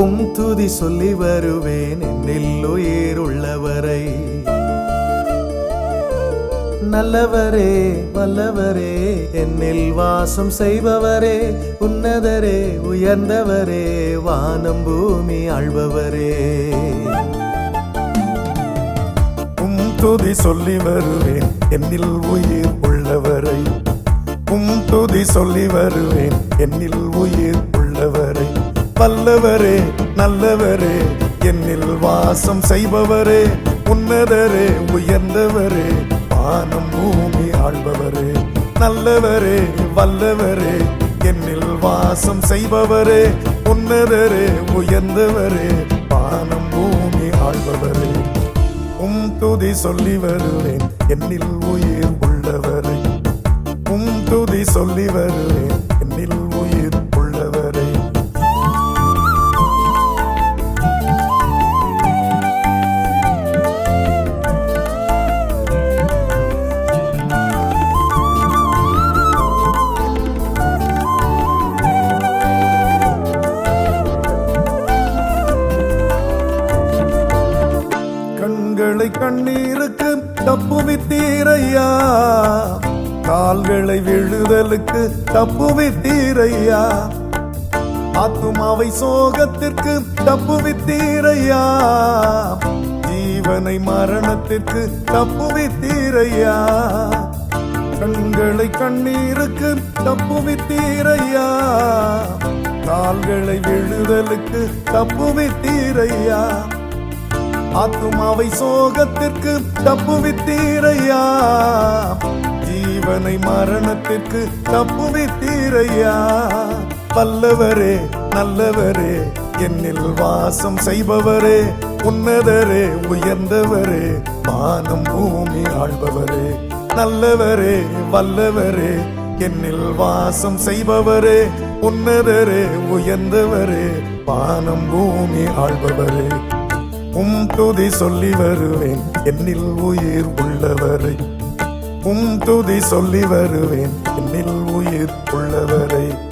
உம் துதி சொல்லி வருவேன். என்னில் உயிர் உள்ளவரை. நல்லவரே வல்லவரே என்னில் வாசம் செய்பவரே உன்னதரே உயர்ந்தவரே வானம் பூமி ஆழ்பவரே. உம் துதி சொல்லி வருவேன். என்னில் உயிர் உள்ளவரை. உம் துதி சொல்லி வருவேன். என்னில் உயிர் உள்ளவரை. வல்லவரே நல்லவரே என்னில் வாசம் செய்பவரே உன்னதரே உயர்ந்தவரே வானம் பூமி ஆள்பவரே நல்லவரே வல்லவரே என்னில் வாசம் செய்பவரே உன்னதரே உயர்ந்தவரே வானம் பூமி ஆள்பவரே. உம் துதி சொல்லி வருவேன் என்னில் உயிர் உள்ளவரே. உம் துதி சொல்லி வருவேன் என்னில் கண்களை கண்ணீருக்கு தப்புவித்தீரையா கால்களை விழுதலுக்கு தப்புவித்தீரையா ஆத்துமாவை சோகத்திற்கு தப்புவித்தீரையா ஜீவனை மரணத்திற்கு தப்புவித்தீரையா கண்களை கண்ணீருக்கு தப்புவித்தீரையா கால்களை விழுதலுக்கு தப்புவித்தீரையா ஆத்துமாவை சோகத்திற்கு தப்புவித்தீரையா? ஜீவனை மரணத்திற்கு தப்புவித்தீரையா? பல்லவரே நல்லவரே என்னில் வாசம் செய்பவரே உன்னதரே உயர்ந்தவரே வானம் பூமி ஆள்பவரே நல்லவரே வல்லவரே என்னில் வாசம் செய்பவரே உன்னதரே உயர்ந்தவரே வானம் பூமி ஆள்பவரே உம் துதி சொல்லி வருவேன். என்னில் உயிர் உள்ளவரை. உம் துதி சொல்லி வருவேன். என்னில் உயிர் உள்ளவரை.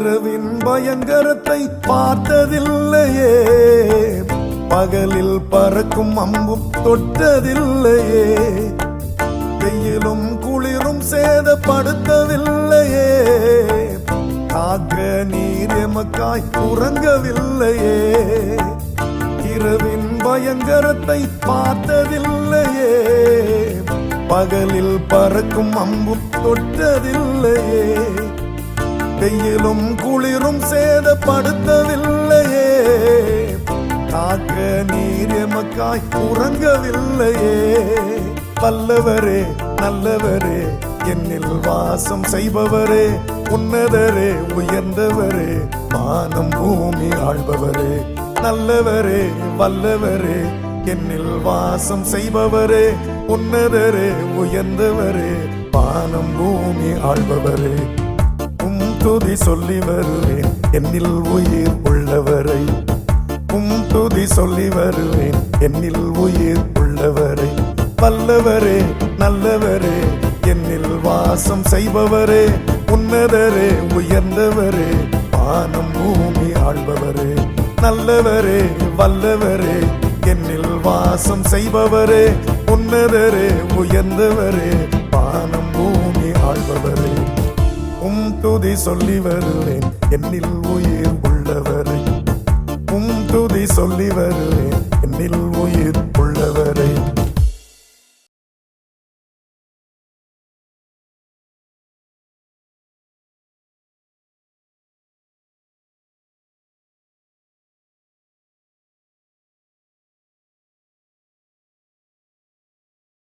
இரவின் பயங்கரத்தை பார்த்ததில்லையே. பகலில் பறக்கும் அம்பும் தொட்டதில்லையே. வெயிலும் குளிரும் சேதப்படுத்தவில்லையே. காக்க நீர் எமக்காய் உறங்கவில்லையே. இரவின் பயங்கரத்தை பார்த்ததில்லையே. பகலில் பறக்கும் அம்பும் தொட்டதில்லையே. வெயிலும் குளிரும் சேதப்படுத்தவில்லையே. காக்க நீர் எமக்காய் உறங்கவில்லையே. பல்லவரே நல்லவரே என்னில் வாசம் செய்பவரே உன்னதரே உயர்ந்தவரே வானம் பூமி ஆள்பவரே நல்லவரே வல்லவரே என்னில் வாசம் செய்பவரே உன்னதரே உயர்ந்தவரே வானம் பூமி ஆழ்பவரே. துதி சொல்லி வருவேன். என்னில் உயிர் உள்ளவரை. உம் துதி சொல்லி வருவேன். என்னில் உயிர் உள்ளவரை. வல்லவரே நல்லவரே என்னில் வாசம் செய்பவரே உன்னதரே உயர்ந்தவரே வானம் பூமி ஆள்பவரே. நல்லவரே வல்லவரே என்னில் வாசம் செய்பவரே உன்னதரே உயர்ந்தவரே வானம் பூமி ஆள்பவரே. உம் துதி சொல்லி வருவேன். என்னில் உயிர் உள்ளவரை. உம் துதி சொல்லி வருவேன். என்னில் உயிர் உள்ள